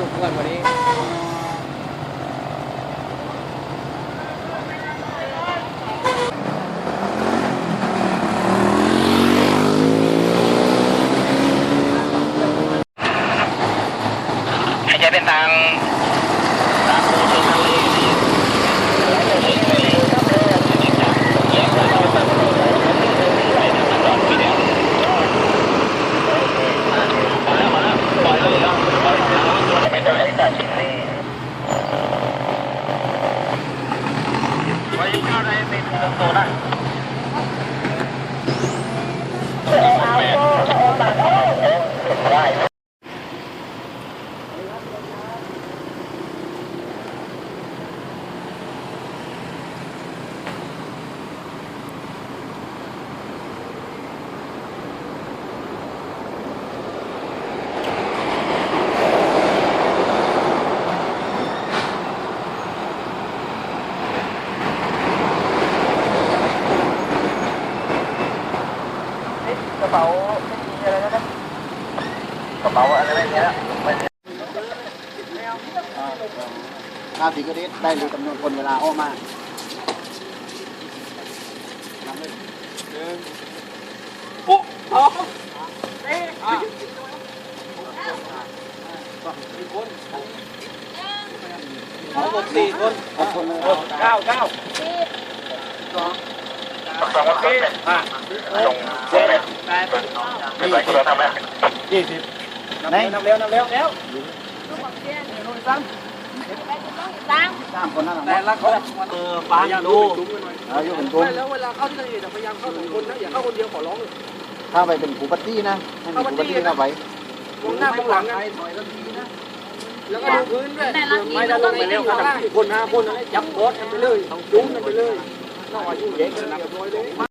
สมควรวันนี้ใช้เป็นทาง เติมโตได้ กระเป๋าไม่มีอะไรแล้วนะกระเป๋าอะไรไม่มีแล้วภาพสีก็ได้ได้รู้จำนวนคนเวลาออกมาทั้งหมดสี่คนหกคนเลยเก้าเก้าสอง ยี่สิบไหนนำเร็วนำเร็วแล้วสามคนนั่นหรอแต่ละคนเออปานดูอายุเป็นกลุ่มแล้วเวลาเข้าที่เกิดเหตุพยายามเข้าสองคนนะอย่าเข้าคนเดียวขอร้องถ้าไปเป็นผูปัตตี้นะให้มีผูปัตตี้เข้าไปมองหน้ามองหลังนะแล้วก็ดูพื้นด้วยไม่ได้ลงไปเร็วขนาดคนหน้าคนจับโคตรไปเลยจุ้มไปเลยนอกอายุเด็กกันเรียบร้อยเลย เขาขายยืมเงินนะ